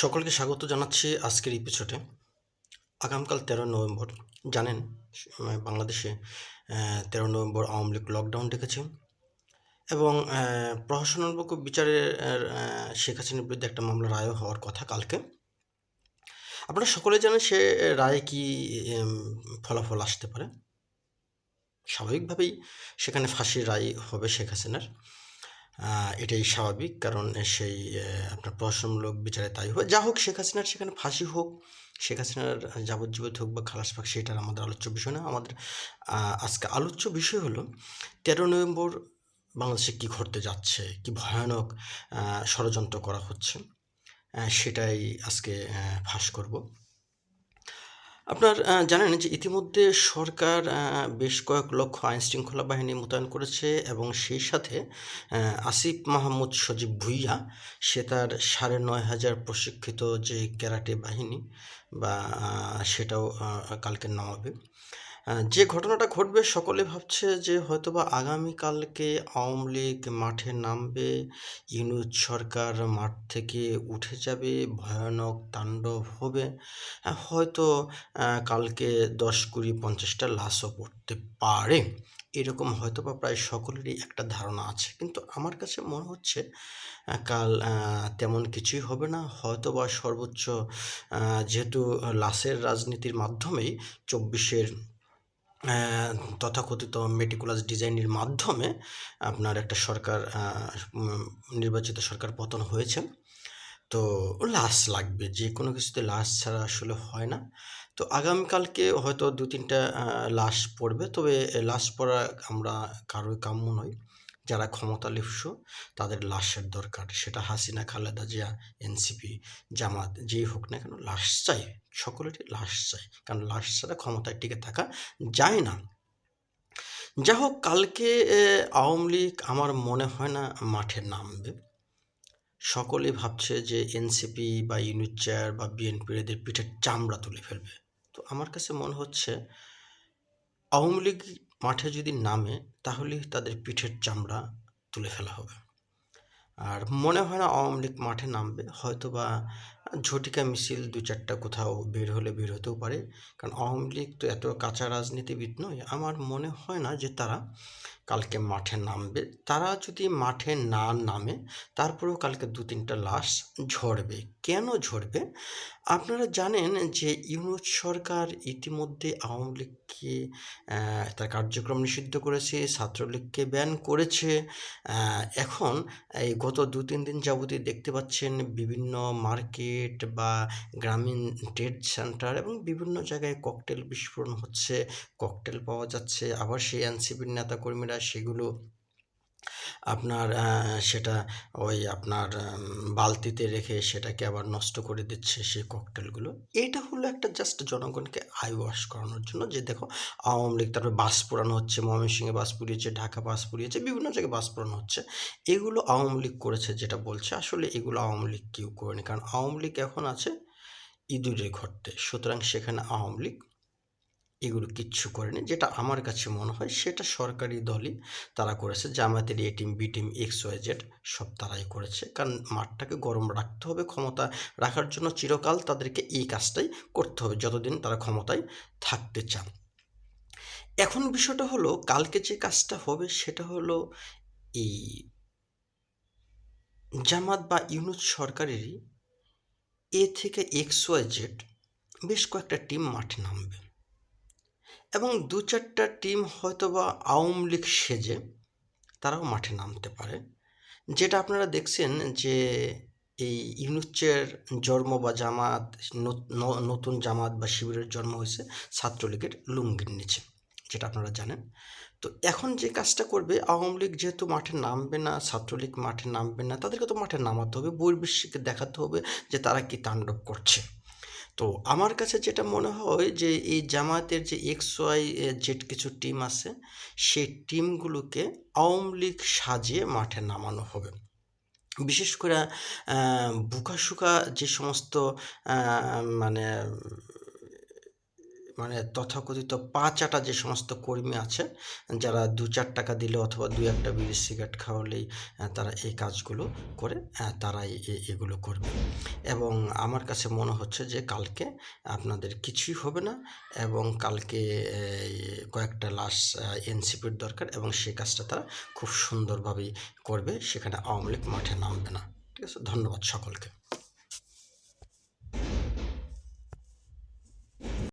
সকলকে স্বাগত জানাচ্ছি আজকের এপিসোডে আগামীকাল তেরো নভেম্বর। জানেন বাংলাদেশে তেরো নভেম্বর আওয়ামী লীগ লকডাউন ডেকেছে এবং প্রহসনমূলক বিচারে শেখ হাসিনার বিরুদ্ধে একটা মামলা রায় হওয়ার কথা কালকে। আপনারা সকলে জানেন সে রায়ে কি ফলাফল আসতে পারে। স্বাভাবিকভাবেই সেখানে ফাঁসির রায় হবে শেখ হাসিনার। এটাই স্বাভাবিক। কারণ সেই আপনার প্রহসনমূলক বিচারে তাই হবে যা হোক শেখ হাসিনার সেখানে ফাঁসি হোক, শেখ হাসিনার যাবজ্জীবিত হোক বা খালাস পাক, সেটার আমাদের আলোচ্য বিষয় না। আমাদের আজকে আলোচ্য বিষয় হলো, তেরো নভেম্বর বাংলাদেশে কী ঘটতে যাচ্ছে, কি ভয়ানক ষড়যন্ত্র করা হচ্ছে সেটাই আজকে ফাঁস করব। আপনার জানেন যে ইতিমধ্যে সরকার বেশ কয়েক লক্ষ আইনশৃঙ্খলা বাহিনী মোতায়েন করেছে এবং সেই সাথে আসিফ মাহমুদ সজীব ভুইয়া, সে তার সাড়ে নয় হাজার প্রশিক্ষিত যে ক্যারাটে বাহিনী বা সেটাও কালকে নামাবে। যে ঘটনাটা ঘটবে সকলে ভাবছে যে হয়তোবা আগামীকালকে আওয়ামী লীগ মাঠে নামবে, ইউনুস সরকার মাঠ থেকে উঠে যাবে, ভয়ানক তাণ্ডব হবে। হয়তো কালকে দশ কুড়ি পঞ্চাশটা লাশও পড়তে পারে। এরকম হয়তো বা প্রায় সকলেরই একটা ধারণা আছে। কিন্তু আমার কাছে মনে হচ্ছে কাল তেমন কিছুই হবে না। হয়তো বা সর্বোচ্চ যেহেতু লাশের রাজনীতির মাধ্যমেই চব্বিশের তথাকথিত মেটিকুলাস ডিজাইনের মাধ্যমে আপনার একটা সরকার নির্বাচিত সরকার পতন হয়েছে। তো লাশ লাগবে, যে কোনো কিছুতে লাশ ছাড়া আসলে হয় না। তো আগামীকালকে হয়তো দু তিনটা লাশ পড়বে, তবে লাশ পড়া আমরা কারোই কাম্য নয় যারা ক্ষমতা লিপ্স তাদের লাশের দরকার। সেটা হাসিনা, খালেদা জিয়া, এনসিপি, জামাত, যেই হোক না কেন, লাশ চাই। সকলেরই লাশ চাই। কারণ লাশ ছাড়া ক্ষমতায় টিকে থাকা যায় না। যা হোক, কালকে আওয়ামী লীগ আমার মনে হয় না মাঠে নামবে। সকলেই ভাবছে যে এনসিপি বা ইউনিট চেয়ার বা বিএনপির এদের পিঠের চামড়া তুলে ফেলবে। তো আমার কাছে মনে হচ্ছে, আওয়ামী লীগ মাঠে যদি নামে, তাহলে তাদের পিঠের চামড়া তুলে ফেলা হবে। আর মনে হয় না আওয়ামী লীগ মাঠে নামবে। হয়তো বা ঝটিকা মিছিল দু চারটা কোথাও বের হলে বের হতেও পারে। কারণ আওয়ামী লীগ তো এত কাঁচা রাজনীতিবিদ নয়। আমার মনে হয় না যে তারা কালকে মাঠে নামবে। তারা যদি মাঠে না নামে, তারপরেও কালকে দু তিনটা লাশ ঝরবে। কেন ঝরবে? আপনারা জানেন যে ইউনুস সরকার ইতিমধ্যে আওয়ামী লীগকে তার কার্যক্রম নিষিদ্ধ করেছে, ছাত্রলীগকে ব্যান করেছে। এখন এই গত দু তিন দিন যাবতীয় দেখতে পাচ্ছেন বিভিন্ন মার্কেট বা গ্রামীণ ট্রেড সেন্টার এবং বিভিন্ন জায়গায় ককটেল বিস্ফোরণ হচ্ছে, ককটেল পাওয়া যাচ্ছে। আবার সেই এনসিপির নেতাকর্মীরা সেগুলো আপনার সেটা ওই আপনার বালতিতে রেখে সেটাকে আবার নষ্ট করে দিচ্ছে সেই ককটেলগুলো এটা হলো একটা জাস্ট জনগণকে আই ওয়াশ করানোর জন্য যে দেখো, আওয়ামী লীগ তারপরে বাস পোড়ানো হচ্ছে, ময়মনসিংহে বাস পুড়িয়েছে, ঢাকা বাস পুড়িয়েছে, বিভিন্ন জায়গায় বাস পোড়ানো হচ্ছে। এগুলো আওয়ামী লীগ করেছে যেটা বলছে। আসলে এগুলো আওয়ামী লীগ কেউ করেনি। কারণ আওয়ামী লীগ এখন আছে ইঁদুরের ঘরতে। সুতরাং সেখানে আওয়ামী লীগ এগুলো কিচ্ছু করেনি। যেটা আমার কাছে মনে হয় সেটা সরকারি দলই তারা করেছে। জামাতের A team B team X Y Z সব তারাই করেছে। কারণ মাঠটাকে গরম রাখতে হবে, ক্ষমতা রাখার জন্য চিরকাল তাদেরকে এই কাজটাই করতে হবে যতদিন তারা ক্ষমতায় থাকতে চান। এখন বিষয়টা হলো, কালকে যে কাজটা হবে সেটা হলো এই জামাত বা ইউনুস সরকারেরই এ থেকে এক্স ওয়াই জেড বেশ কয়েকটা টিম মাঠে নামবে। এবং দু চারটা টিম হয়তো বা আওয়ামী লীগ সেজে তারাও মাঠে নামতে পারে। যেটা আপনারা দেখছেন যে এই ইউনুচ্চের জন্ম বা জামাত নতুন জামাত বা শিবিরের জন্ম হয়েছে ছাত্রলীগের লুঙ্গির নিচে, যেটা আপনারা জানেন। তো এখন যে কাজটা করবে, আওয়ামী লীগ যেহেতু মাঠে নামবে না, ছাত্রলীগ মাঠে নামবে না, তাদেরকে তো মাঠে নামাতে হবে বহির্বিশ্বকে দেখাতে হবে যে তারা কি তাণ্ডব করছে। তো আমার কাছে যেটা মনে হয় যে এই জামায়াতের যে এক্স ওয়াই জেড কিছু টিম আছে, সেই টিমগুলোকে আওয়ামী লীগ সাজিয়ে মাঠে নামানো হবে। বিশেষ করে বুকাশুকা যে সমস্ত মানে মানে তথাকথিত পা চাটা যে সমস্ত কর্মী আছে, যারা দু চার টাকা দিলে অথবা দু একটা বিড়ি সিগারেট খাওয়ালেই তারা এই কাজগুলো করে তারাই এগুলো করবে। এবং আমার কাছে মনে হচ্ছে যে কালকে আপনাদের কিছুই হবে না এবং কালকে কয়েকটা লাশ এনসিপির দরকার এবং সেই কাজটা তারা খুব সুন্দরভাবেই করবে, সেখানে আওয়ামী লীগ মাঠে নামবে না। ঠিক আছে? ধন্যবাদ সকলকে।